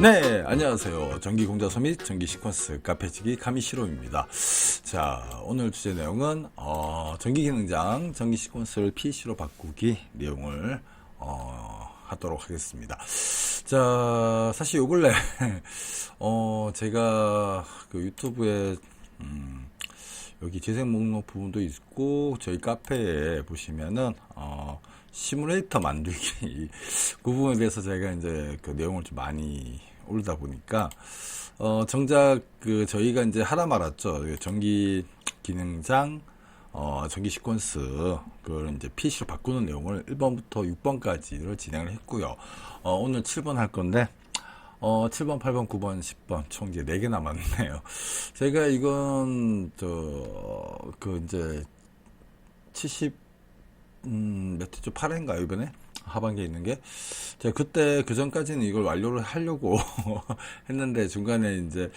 네, 안녕하세요. 전기공자소 및 전기 시퀀스 카페치기 카미시로입니다. 자, 오늘 주제 내용은 어, 전기 기능장 전기 시퀀스를 PC로 바꾸기 내용을 어, 하도록 하겠습니다. 자, 사실 요 근래 어, 제가 그 유튜브에 음, 여기 재생 목록 부분도 있고 저희 카페에 보시면은 어, 시뮬레이터 만들기 그 부분에 대해서 제가 이제 그 내용을 좀 많이 올리다 보니까 어 정작 그 저희가 이제 하다 말았죠. 그 전기 기능장 어 전기 시퀀스 그걸 이제 PC로 바꾸는 내용을 1번부터 6번까지를 진행을 했고요. 어 오늘 7번 할 건데 어, 7번, 8번, 9번, 10번, 총 이제 4개 남았네요. 제가 이건, 저, 그, 이제, 70, 음, 몇 회죠? 8회인가요, 이번에? 하반기에 있는 게. 제가 그때, 그 전까지는 이걸 완료를 하려고 했는데, 중간에 이제,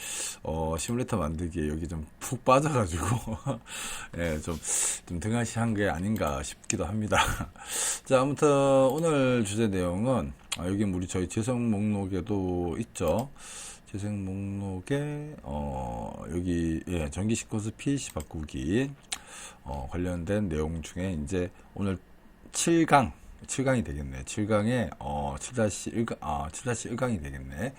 어, 시뮬레이터 만들기에 여기 좀 푹 빠져가지고, 예, 좀, 좀 등하시한 게 아닌가 싶기도 합니다. 자, 아무튼, 오늘 주제 내용은, 아, 여기 우리 저희 재생 목록에도 있죠. 재생 목록에, 어, 여기, 예, 전기 시퀀스 PC 바꾸기, 어, 관련된 내용 중에 이제 오늘 7강, 7강이 되겠네. 7강에, 어, 7-1강, 아, 7-1강이 되겠네.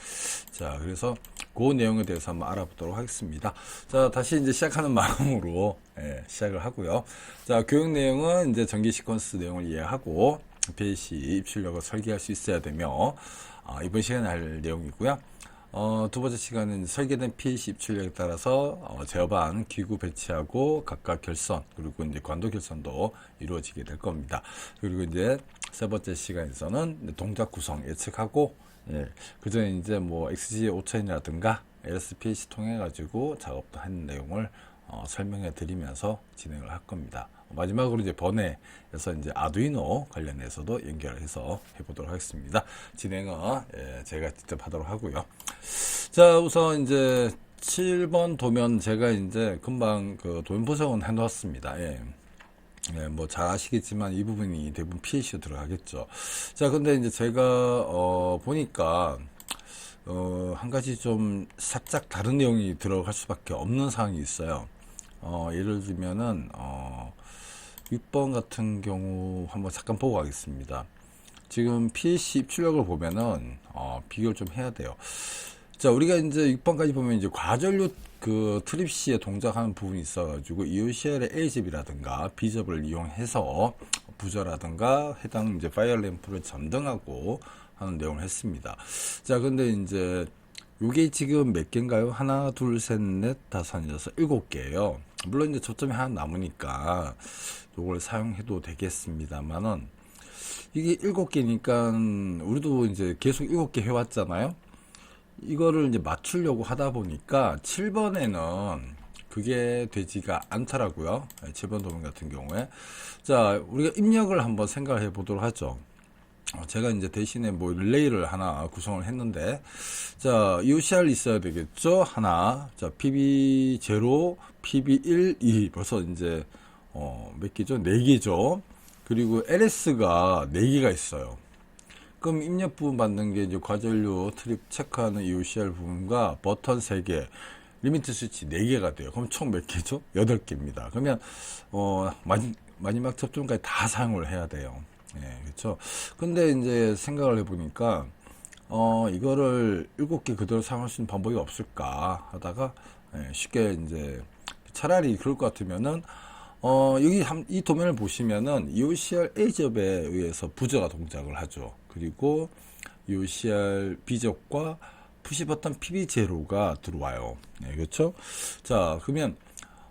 자, 그래서 그 내용에 대해서 한번 알아보도록 하겠습니다. 자, 다시 이제 시작하는 마음으로, 예, 시작을 하고요. 자, 교육 내용은 이제 전기 시퀀스 내용을 이해하고, PC 입출력을 설계할 수 있어야 되며, 아, 이번 시간에 할 내용이고요. 어, 두 번째 시간은 설계된 PC 입출력에 따라서 어, 제어반 기구 배치하고 각각 결선 그리고 이제 관도 결선도 이루어지게 될 겁니다. 그리고 이제 세 번째 시간에서는 동작 구성 예측하고 예, 그 전에 이제 뭐 XG 5000이라든가 LSPC 통해 가지고 작업도 한 내용을 어, 설명해 드리면서 진행을 할 겁니다. 마지막으로 이제 번외에서 이제 아두이노 관련해서도 연결을 해서 해보도록 하겠습니다. 진행은 예, 제가 직접 하도록 하고요. 자, 우선 이제 7번 도면 제가 이제 금방 그 도면 분석은 해놓았습니다. 예. 예, 뭐 잘 아시겠지만 이 부분이 대부분 PC로 들어가겠죠. 자, 근데 이제 제가 어 보니까 어, 한 가지 좀 살짝 다른 내용이 들어갈 수밖에 없는 상황이 있어요. 어, 예를 들면은, 어, 6번 같은 경우 한번 잠깐 보고 가겠습니다. 지금 PC 입출력을 보면은, 어, 비교를 좀 해야 돼요. 자, 우리가 이제 6번까지 보면 이제 과전류 그 트립 시에 동작하는 부분이 있어가지고 EOCL의 A접이라든가 B접을 이용해서 부저라든가 해당 이제 파이어 램프를 전등하고 하는 내용을 했습니다. 자, 근데 이제 요게 지금 몇 개인가요? 하나, 둘, 셋, 넷, 다섯, 여섯, 일곱 개예요. 물론 이제 초점이 하나 남으니까 요걸 사용해도 되겠습니다만은 이게 일곱 개니까 우리도 이제 계속 일곱 개 해왔잖아요. 이거를 이제 맞추려고 하다 보니까 7번에는 그게 되지가 않더라고요. 7번 도면 같은 경우에. 자, 우리가 입력을 한번 생각을 해 보도록 하죠. 어, 제가 이제 대신에 뭐 릴레이를 하나 구성을 했는데, 자, UCR 있어야 되겠죠? 하나. 자, PB0, PB1, 2. 벌써 이제, 어, 몇 개죠? 네 개죠? 그리고 LS가 네 개가 있어요. 그럼 입력 부분 받는 게 이제 과전류 트립 체크하는 UCR 부분과 버튼 3개, 리미트 스위치 4개가 돼요. 그럼 총 몇 개죠? 8개입니다. 그러면, 어, 마지, 마지막 접종까지 다 사용을 해야 돼요. 예, 그렇죠. 근데 이제 생각을 해보니까, 어, 이거를 7개 그대로 사용할 수 있는 방법이 없을까 하다가, 예, 쉽게 이제, 차라리 그럴 것 같으면은, 어, 여기 한, 이 도면을 보시면은 EOCR A접에 의해서 부저가 동작을 하죠. 그리고 EOCR B접과 푸시 버튼 PB0가 들어와요. 네, 그렇죠? 자, 그러면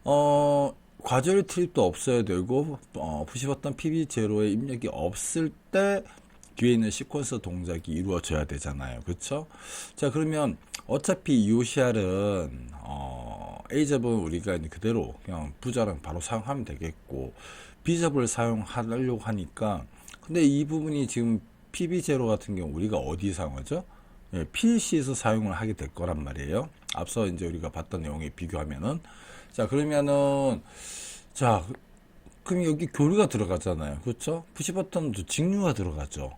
어, 과절 트립도 없어야 되고 어, 푸시 버튼 PB0의 입력이 없을 때 뒤에 있는 시퀀서 동작이 이루어져야 되잖아요. 그렇죠? 자, 그러면 어차피 EOCR은 어, A접은 우리가 이제 그대로 그냥 부자랑 바로 사용하면 되겠고 B접을 사용하려고 하니까 근데 이 부분이 지금 PB0 같은 경우 우리가 어디 사용하죠? 예, PC에서 사용을 하게 될 거란 말이에요. 앞서 이제 우리가 봤던 내용에 비교하면은 자 그러면은 자 그럼 여기 교류가 들어가잖아요. 그렇죠? 푸시 버튼도 직류가 들어가죠.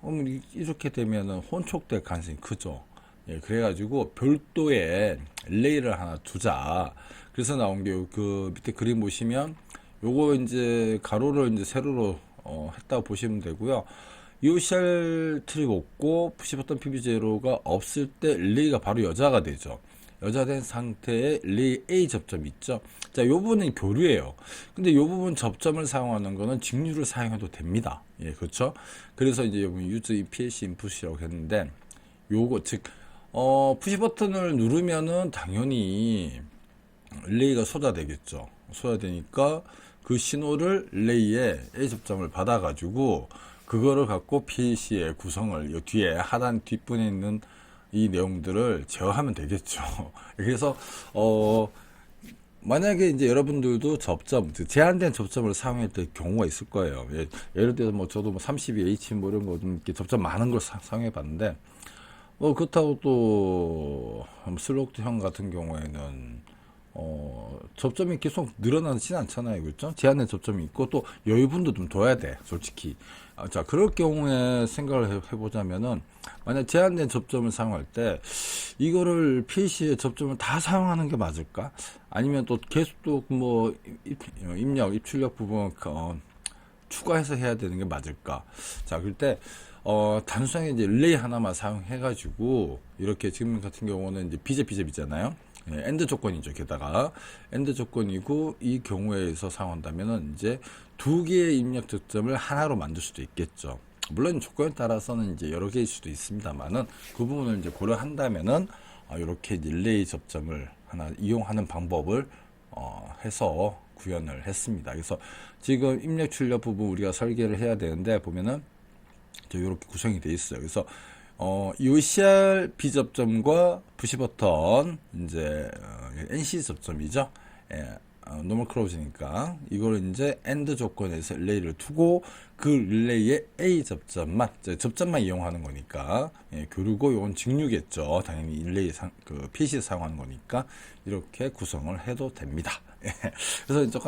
그럼 이- 이렇게 되면은 혼촉될 가능성이 크죠. 예, 그래가지고 별도의 릴레이를 하나 두자. 그래서 나온 게 그 밑에 그림 보시면 요거 이제 가로를 이제 세로로 어, 했다고 보시면 되고요. 이셀 트릭 없고 푸시 버튼 PB0가 없을 때 릴레이가 바로 여자가 되죠. 여자된 상태에 릴레이 A 접점 있죠. 자, 요 부분은 교류예요. 근데 요 부분 접점을 사용하는 거는 직류를 사용해도 됩니다. 예, 그렇죠? 그래서 이제 여기 유즈 PLC 인풋이라고 했는데 요거 즉 어, 푸시 버튼을 누르면은 당연히 릴레이가 쏟아되겠죠. 쏟아되니까 그 신호를 릴레이에 A 접점을 받아가지고 그거를 갖고 PC의 구성을 요 뒤에 하단 뒷분에 있는 이 내용들을 제어하면 되겠죠. 그래서 어 만약에 이제 여러분들도 접점, 즉 제한된 접점을 사용했던 경우가 있을 거예요. 예, 예를 들어서 뭐 저도 뭐 32H 뭐 이런 거 좀 이렇게 접점 많은 걸 사, 사용해 봤는데 뭐 그렇다고 또 슬로우형 같은 경우에는 어 접점이 계속 늘어나진 않잖아요, 그렇죠? 제한된 접점이 있고 또 여유분도 좀 둬야 돼, 솔직히. 아, 자 그럴 경우에 생각을 해, 해보자면은 만약 제한된 접점을 사용할 때 이거를 PC의 접점을 다 사용하는 게 맞을까? 아니면 또 계속 또 뭐 입력, 입출력 부분 어, 추가해서 해야 되는 게 맞을까? 자, 그럴 때, 어, 단순하게 이제 릴레이 하나만 사용해가지고, 이렇게 지금 같은 경우는 이제 비제 비제비잖아요. 예, 엔드 조건이죠. 게다가, 엔드 조건이고, 이 경우에서 사용한다면은 이제 두 개의 입력 접점을 하나로 만들 수도 있겠죠. 물론 조건에 따라서는 이제 여러 개일 수도 있습니다만은 그 부분을 이제 고려한다면은 아, 이렇게 릴레이 접점을 하나 이용하는 방법을 어, 해서 구현을 했습니다. 그래서 지금 입력 출력 부분 우리가 설계를 해야 되는데 보면은 저 이렇게 구성이 되어 있어요. 그래서 어, UCR 비접점과 푸시 버튼 이제 어, NC 접점이죠. 예, 어, 노멀 크로즈니까 이걸 이제 엔드 조건에서 릴레이를 두고 그 릴레이의 A 접점만 접점만 이용하는 거니까 예, 교류고 이건 직류겠죠. 당연히 릴레이 상, 그 PC 사용하는 거니까 이렇게 구성을 해도 됩니다. 예, 그래서 이제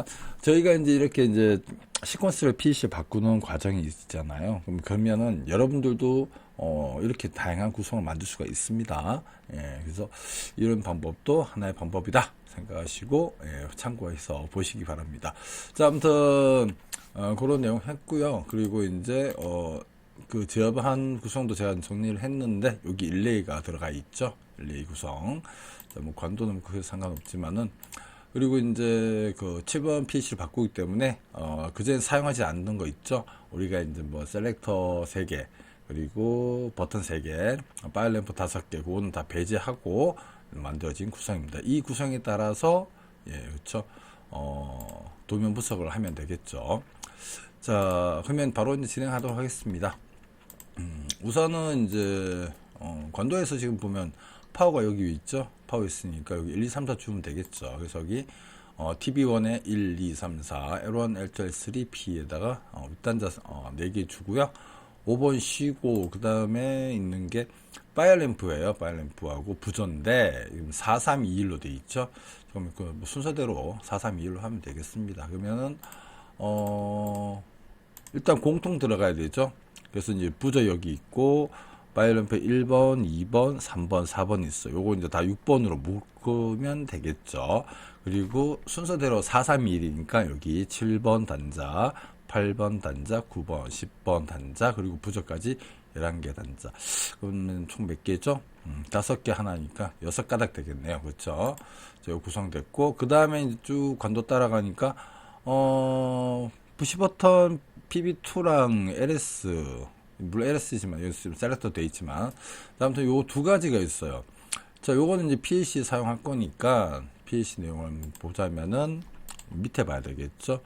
저희가 이제 이렇게 이제 시퀀스를 PC에 바꾸는 과정이 있잖아요. 그럼 그러면은 여러분들도 어, 이렇게 다양한 구성을 만들 수가 있습니다. 예, 그래서 이런 방법도 하나의 방법이다 생각하시고 예, 참고해서 보시기 바랍니다. 자, 아무튼 어, 그런 내용 했고요. 그리고 이제 어, 그 제어한 구성도 제가 정리를 했는데 여기 일레이가 들어가 있죠. 일레이 구성. 자, 뭐 관도는 크게 상관없지만은 그리고 이제 그 7번 PC를 바꾸기 때문에 어 그전에 사용하지 않는 거 있죠. 우리가 이제 뭐 셀렉터 3개 그리고 버튼 3개, 파일 램프 5개 그거는 다 배제하고 만들어진 구성입니다. 이 구성에 따라서 예, 그렇죠. 어 도면 분석을 하면 되겠죠. 자, 그러면 바로 이제 진행하도록 하겠습니다. 음, 우선은 이제 어, 관도에서 지금 보면 파워가 여기 있죠. 파워 있으니까 여기 1, 2, 3, 4 주면 되겠죠. 그래서 여기 어, TB1에 1, 2, 3, 4, L1, L2, L3, P에다가 어, 윗단자 어, 4개 주고요. 5번 쉬고 그 다음에 있는 게 파이어램프예요. 파이어램프하고 부전인데 4321로 돼 있죠. 그럼 그뭐 순서대로 4321로 하면 되겠습니다. 그러면은 어 일단 공통 들어가야 되죠. 그래서 이제 부저 여기 있고 바이올램프 1번, 2번, 3번, 4번 있어요. 요거 이제 다 6번으로 묶으면 되겠죠. 그리고 순서대로 431이니까 여기 7번 단자, 8번 단자, 9번, 10번 단자, 그리고 부저까지 11개 단자. 그러면 총 몇 개죠? 음, 5개 하나니까 6가닥 되겠네요. 그렇죠? 자, 요 구성됐고, 그 다음에 쭉 관도 따라가니까, 어, 푸시 버튼 PB2랑 LS, 물론 LS지만, 여기 지금 셀렉터 돼 있지만, 아무튼 요 두 가지가 있어요. 자, 요거는 이제 PLC 사용할 거니까, PLC 내용을 보자면은, 밑에 봐야 되겠죠.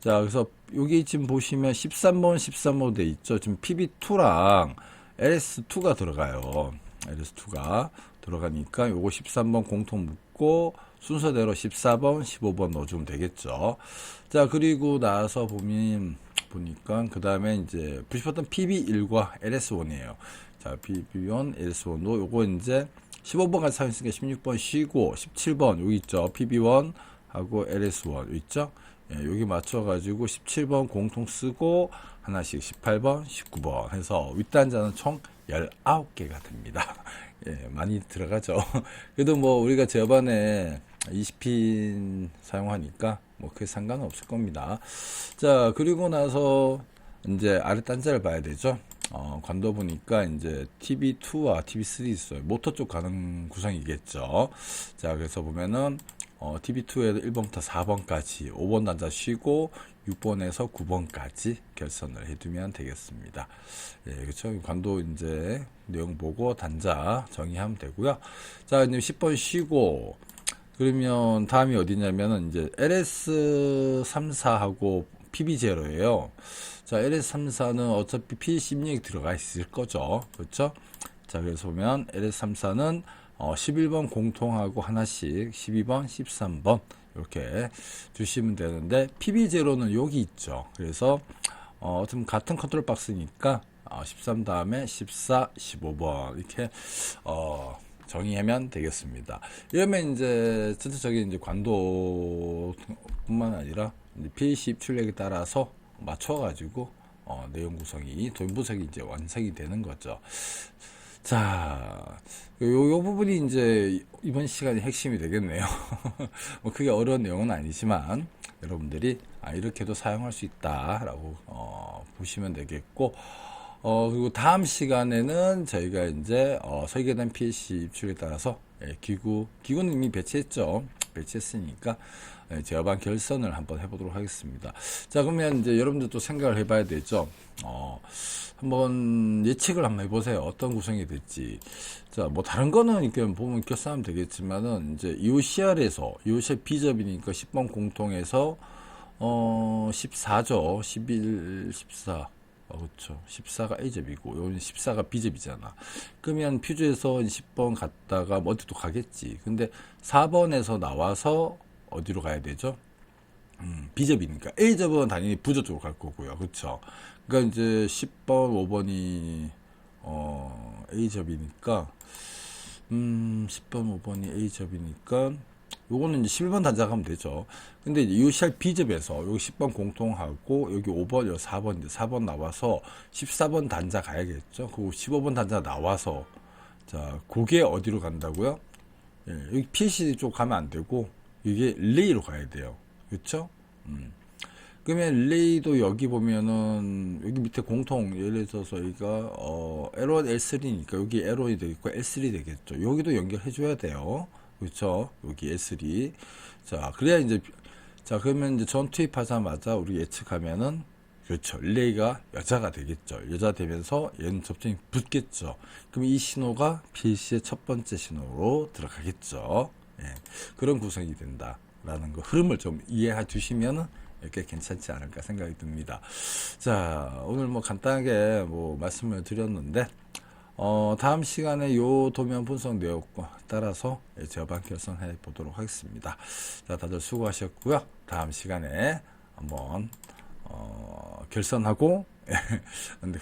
자, 그래서 여기 지금 보시면 13번, 13번 돼 있죠. 지금 PB2랑 LS2가 들어가요. LS2가 들어가니까 요거 13번 공통 묶고 순서대로 14번, 15번 넣어주면 되겠죠. 자, 그리고 나서 보면, 보니까, 그 다음에 이제, 부시버튼 PB1과 LS1이에요. 자, PB1, LS1도 요거 이제 15번까지 사용했으니까 16번 쉬고, 17번, 여기 있죠. PB1 하고 LS1 있죠. 예, 여기 맞춰가지고 17번 공통 쓰고 하나씩 18번, 19번 해서 윗단자는 총 19개가 됩니다. 예, 많이 들어가죠. 그래도 뭐 우리가 저번에 20핀 사용하니까 뭐 크게 상관은 없을 겁니다. 자, 그리고 나서 이제 아래 단자를 봐야 되죠. 어, 관도 보니까 이제 TB2와 TB3 있어요. 모터 쪽 가는 구성이겠죠. 자, 그래서 보면은 어, TB2에서 1번부터 4번까지 5번 단자 쉬고 6번에서 9번까지 결선을 해두면 되겠습니다. 예, 그렇죠. 관도 이제 내용 보고 단자 정의하면 되고요. 자, 이제 10번 쉬고 그러면 다음이 어디냐면은 이제 LS34하고 PB0예요. 자, LS34는 어차피 PC 입력이 들어가 있을 거죠. 그렇죠? 자, 그래서 보면 LS34는 어, 11번 공통하고 하나씩 12번, 13번 이렇게 주시면 되는데 PB0는 여기 있죠. 그래서 어, 좀 같은 컨트롤 박스니까 어, 13 다음에 14, 15번 이렇게 어, 정의하면 되겠습니다. 이러면 이제 전체적인 이제 관도뿐만 아니라 이제 PC 입출력에 따라서 맞춰가지고 어, 내용 구성이 도면 분석이 이제 완성이 되는 거죠. 자, 요, 요 부분이 이제 이번 시간의 핵심이 되겠네요. 뭐 크게 어려운 내용은 아니지만 여러분들이 아, 이렇게도 사용할 수 있다라고 어, 보시면 되겠고 어, 그리고 다음 시간에는 저희가 이제 어, 설계된 PC 입출에 따라서 예, 기구 기구는 이미 배치했죠. 배치했으니까 예, 제어반 결선을 한번 해보도록 하겠습니다. 자, 그러면 이제 여러분들도 생각을 해봐야 되죠. 어, 한번 예측을 한번 해보세요. 어떤 구성이 될지. 자, 뭐 다른 거는 이렇게 보면 결산하면 되겠지만은 이제 EOCR에서 EOCR B접이니까 10번 공통에서 어 14죠. 11, 14. 어, 그렇죠. 14가 A접이고, 여기는 14가 B접이잖아. 그러면 퓨즈에서 10번 갔다가 뭐 어디도 가겠지. 근데 4번에서 나와서 어디로 가야 되죠? 음, B접이니까. A접은 당연히 부저 쪽으로 갈 거고요. 그렇죠. 그러니까 이제 10번, 5번이 어, A접이니까 음, 10번, 5번이 A접이니까 요거는 이제 11번 단자 가면 되죠. 근데 이제 UCR B접에서 여기 10번 공통하고 여기 5번, 여기 4번, 이제 4번 나와서 14번 단자 가야겠죠. 그리고 15번 단자 나와서 자, 그게 어디로 간다고요? 예, 여기 PC 쪽 가면 안 되고 이게 릴레이로 가야 돼요. 그렇죠? 음. 그러면 릴레이도 여기 보면은 여기 밑에 공통 예를 들어서 여기가 어 L1, L3니까 여기 L1이 되겠고 L3 되겠죠. 여기도 연결해 줘야 돼요. 그렇죠? 여기 L3. 자, 그래야 이제 자, 그러면 이제 전 투입하자마자 우리 예측하면은 그렇죠. 릴레이가 여자가 되겠죠. 여자 되면서 얘는 접점이 붙겠죠. 그럼 이 신호가 PC의 첫 번째 신호로 들어가겠죠. 예. 그런 구성이 된다라는 거 흐름을 좀 이해해 주시면은 이렇게 괜찮지 않을까 생각이 듭니다. 자, 오늘 뭐 간단하게 뭐 말씀을 드렸는데, 어, 다음 시간에 요 도면 분석 내역과 따라서 제반 결선해 보도록 하겠습니다. 자, 다들 수고하셨고요. 다음 시간에 한번, 어, 결선하고,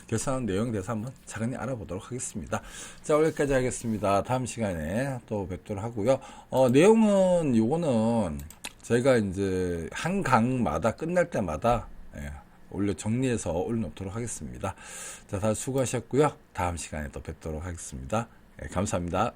결선한 내용 대해서 한번 차근히 알아보도록 하겠습니다. 자, 오늘까지 하겠습니다. 다음 시간에 또 뵙도록 하고요. 어, 내용은 요거는 저희가 이제 한 강마다 끝날 때마다 예, 올려 정리해서 올려놓도록 하겠습니다. 자, 다들 수고하셨고요. 다음 시간에 또 뵙도록 하겠습니다. 예, 감사합니다.